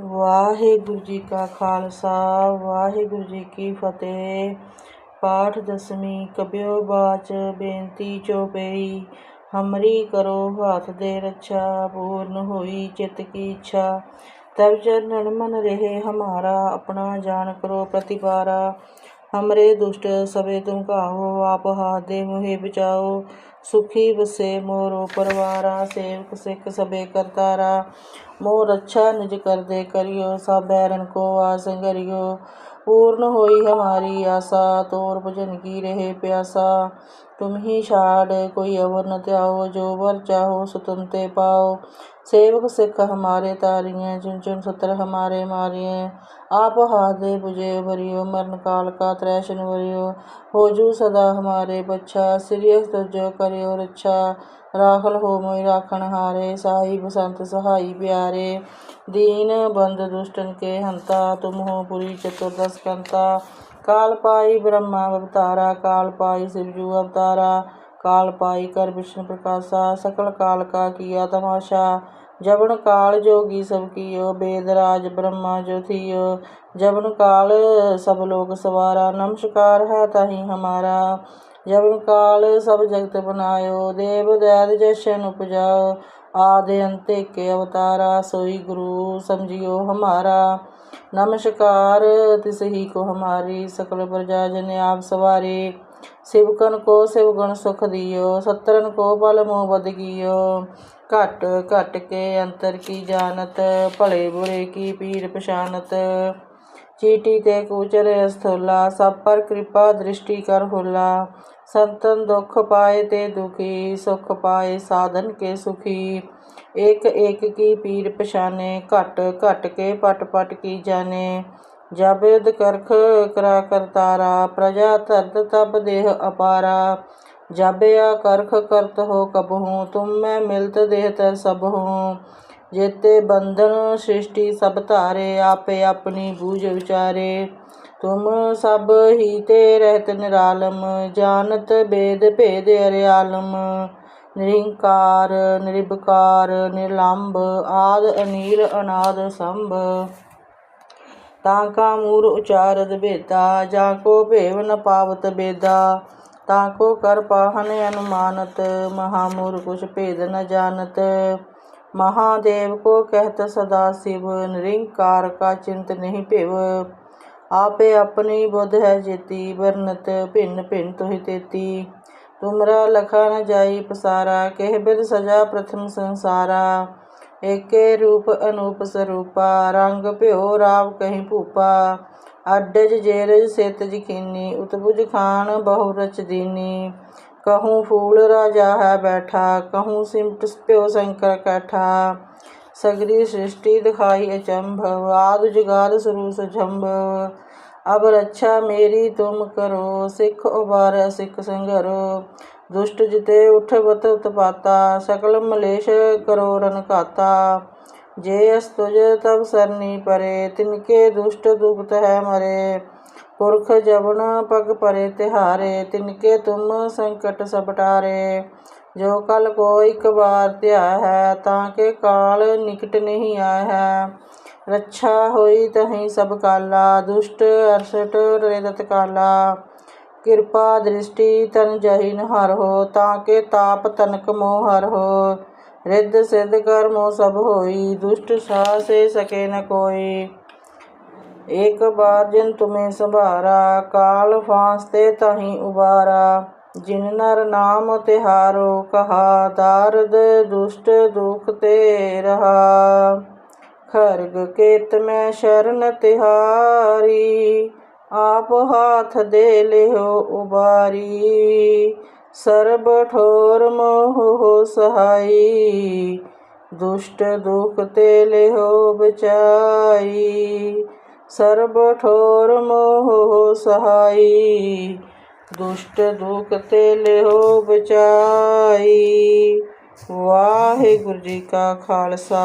ਵਾਹਿਗੁਰੂ ਜੀ ਕਾ ਖਾਲਸਾ, ਵਾਹਿਗੁਰੂ ਜੀ ਕੀ ਫਤਿਹ। ਪਾਠ ਦਸਵੀਂ ਕਬਿਓ ਬਾਚ ਬੇਨਤੀ ਚੋਪਈ, ਹਮਰੀ ਕਰੋ ਹੱਥ ਦੇ ਰੱਛਾ, ਪੂਰਨ ਹੋਈ ਚਿਤ ਕੀ ਇੱਛਾ। ਤਬ ਚਰਨ ਮਨ ਰਹੇ ਹਮਾਰਾ, ਆਪਣਾ ਜਾਣ ਕਰੋ ਪ੍ਰਤਿਪਾਰਾ। हमरे दुष्ट सभे तुम काहो आप हादे मोहे बचाओ सुखी बसे मोरो परवारा सेवक सिख सभे करतारा मोर रक्षा निज कर दे करियो सब बैरन को आस करियो पूर्ण होई हमारी आशा तोर भजन की रहे प्यासा तुम ही छाड़ कोई अवर न त्याओ जो वर चाहो सो तुम ते पाओ सेवक सिख हमारे तारिये चुन चुन सत्र हमारे मारिये आप हाथ दे बुझे भरियो मरण काल का त्रैशन वरियो हो जू सदा हमारे बच्चा सिरियस तुझो करियो रक्षा राखल हो मोई राखण हारे साई बसंत सहाई प्यारे दीन बंद दुष्टन के हंता तुम हो पुरी चतुर्दश ਕਾਲ ਪਾਈ ਬ੍ਰਹਮਾ ਅਵਤਾਰਾ, ਕਾਲ ਪਾਈ ਸਿਵਜੂ ਅਵਤਾਰਾ, ਕਾਲ ਪਾਈ ਕਰ ਵਿਸ਼ਨ ਪ੍ਰਕਾਸ਼ਾ, ਸਕਲ ਕਾਲ ਕਾ ਕੀਆ ਤਮਾਸ਼ਾ, ਜਵਨ ਕਾਲ ਜੋਗੀ ਸਭ ਕੀਓ ਬੇਦਰਾਜ ਬ੍ਰਹਮਾ ਜੋਥੀਓ ਜਵਨ ਕਾਲ ਸਭ ਲੋਕ ਸਵਾਰਾ, ਨਮਸਕਾਰ ਹੈ ਤਾਹੀ ਹਮਾਰਾ ਜਬਨ ਕਾਲ ਸਭ ਜਗਤ ਬਨਾਇਓ, ਦੇਵ ਦਇਦ ਜਸ਼ਨ ਉਪਜਾਓ, ਆਦਿ ਅੰਤੇ ਕੇ ਅਵਤਾਰਾ, ਸੋਈ ਗੁਰੂ ਸਮਝਿਓ ਹਮਾਰਾ। नमस्कार तिस ही को हमारी सकल प्रजा जन आप सवारे शिवकन को शिवगुण सुख दियो सत्रन को बल मोह बद गियो घट घट के अंतर की जानत भले बुरे की पीर पछानत चीटी ते कूचर स्थूला सब पर कृपा दृष्टि कर होला ਸੰਤਨ ਦੁੱਖ ਪਾਏ ਤੇ ਦੁਖੀ, ਸੁਖ ਪਾਏ ਸਾਧਨ ਕੇ ਸੁਖੀ। ਏਕ ਏਕ ਕੀ ਪੀਰ ਪਛਾਨੇ, ਘਟ ਘਟ ਕੇ ਪਟ ਪਟ ਕੀ ਜਾਣੇ। ਜਬ ਯੁਧ ਕਰਖ ਕਰਾ ਕਰਤਾਰਾ, ਪ੍ਰਜਾ ਧਰਤ ਤਬ ਦੇਹ ਅਪਾਰਾ। ਜਬ ਆ ਕਰਖ ਕਰਤ ਹੋ ਕਬ ਕਬਹੂ, ਤੁਮ ਮੈਂ ਮਿਲਤ ਦੇਹ ਤਰ ਸਭ ਹੂੰ ਜੇਤੇ ਬੰਧਨ ਸ੍ਰਿਸ਼ਟੀ ਸਭ ਧਾਰੇ, ਆਪੇ ਆਪਣੀ ਬੂਝ ਵਿਚਾਰੇ। तुम सब ही ते रहत निरालम जानत वेद भेद अरियालम ਨਿਰੰਕਾਰ ਨਿਰਭਕਾਰ ਨਿਰਲੰਭ ਆਦ ਅਨੀਲ ਅਨਾਦ ਸੰਭ ਤਾਂ ਕਾ ਮੂਰ ਉਚਾਰਦ ਭੇਦਾ ਜਾਂ ਕੋ ਭੇਵ ਨ ਪਾਵਤ ਬੇਦਾ ਤਾਂ ਕੋ ਕਰ ਪਾਹਨ ਅਨੁਮਾਨਤ ਮਹਾਮੂਰ ਕੁਛ ਭੇਦ ਨ ਜਾਣਤ महादेव को कहत सदा शिव निरंकार का चिंत नहीं पेव ਆਪੇ ਆਪਣੀ ਬੁੱਧ ਹੈ ਜੇਤੀ ਵਰਨਤ ਭਿੰਨ ਭਿੰਨ ਤੋਹਿ ਤੇਤੀ। ਤੁਮਰਾ ਲਖਾ ਨ ਜਾਈ ਪਸਾਰਾ, ਕਹਿ ਬਿਦ ਸਜਾ ਪ੍ਰਥਮ ਸੰਸਾਰਾ। ਏਕੇ ਰੂਪ ਅਨੂਪ ਸਰੂਪਾ, ਰੰਗ ਭਿਓ ਰਾਵ ਕਹੀਂ ਭੂਪਾ। ਅਡਜ ਜੇਰਜ ਸਿਤ ਜਖੀਨੀ ਉਤਬੁਜ ਖਾਨ ਬਹੁ ਰਚ ਦੀਨੀ। ਕਹੂੰ ਫੂਲ ਰਾਜਾ ਹੈ ਬੈਠਾ, ਕਹੂੰ ਸਿਮਟ ਭਿਓ ਸ਼ੰਕਰ ਕੈਠਾ। ਸਗਰੀ ਸ੍ਰਿਸ਼ਟੀ ਦਿਖਾਈ ਅਚੰਭਵ ਆਦ ਜਗਾਦ ਸਰੂਸ ਜੰਭਵ ਅਬ ਰੱਛਾ ਮੇਰੀ ਤੁਮ ਕਰੋ, ਸਿੱਖ ਉਬਾਰ, ਸਿੱਖ ਸੰਘਰੋ ਦੁਸ਼ਟ ਜਿਤੇ ਉਠਵਤ ਉਤਪਾਤਾ ਸਕਲ ਮਲੇਸ਼ ਕਰੋ ਰਨਕਾਤਾ ਜੇ ਅਸ ਤੁਜ ਤਬ ਸਰਨੀ ਪਰੇ ਤਿਨਕੇ ਦੁਸ਼ਟ ਦੁਖਤ ਹੈ ਮਰੇ। ਪੁਰਖ ਜਵਨ ਪਗ ਪਰੇ ਤਿਹਾਰੇ ਤਿਨਕੇ ਤੁਮ ਸੰਕਟ ਸਬਟਾਰੇ ਜੋ ਕਲ ਕੋ ਇੱਕ ਵਾਰ ਧਿਆ ਹੈ, ਤਾਂ ਕਿ ਕਾਲ ਨਿਕਟ ਨਹੀਂ ਆਇਆ ਹੈ। ਰੱਛਾ ਹੋਈ ਤਹੀਂ ਸਭ ਕਾਲਾ, ਦੁਸ਼ਟ ਅਰਸਟ ਰੇਦਤ ਕਾਲਾ। ਕਿਰਪਾ ਦ੍ਰਿਸ਼ਟੀ ਤਨ ਜਹੀਨ ਹਰ ਹੋ, ਤਾਂ ਕੇ ਤਾਪ ਤਨਕ ਮੋਹ ਹਰ ਹੋ। ਰਿੱਧ ਸਿੱਧ ਕਰ ਮੋ ਸਭ ਹੋਈ, ਦੁਸ਼ਟ ਸਾਹ ਸੇ ਸਕੇ ਨ ਕੋਈ। ਇੱਕ ਬਾਰ ਜਿਨ ਤੁਮੇ ਸੰਭਾਰਾ, ਕਾਲ ਫਾਂਸ ਤੇ ਤਹੀਂ ਉਬਾਰਾ। ਜਿਨ ਨਰ ਨਾਮ ਤਿਹਾਰੋ, ਕਹਾ, ਦਾਰਦ ਦੁਸ਼ਟ ਦੁਖ ਤੇ ਰਹਾ। ਖਰਗ ਕੇਤ ਮੈਂ ਸ਼ਰਨ ਤਿਹਾਰੀ, ਆਪ ਹਾਥ ਦੇ ਲਿਓ ਉਬਾਰੀ। ਸਰਬ ਠੋਰ ਮੋਹ ਹੋ ਸਹਾਈ, ਦੁਸ਼ਟ ਦੁਖ ਤੇ ਲਿਓ ਬਚਾਈ। ਸਰਬ ਠੋਰ ਮੋਹ ਹੋ ਸਹਾਈ, ਦੁਸ਼ਟ ਦੁਖ ਤੇ ਲਿਓ ਬਚਾਈ। ਵਾਹਿਗੁਰੂ ਜੀ ਕਾ ਖਾਲਸਾ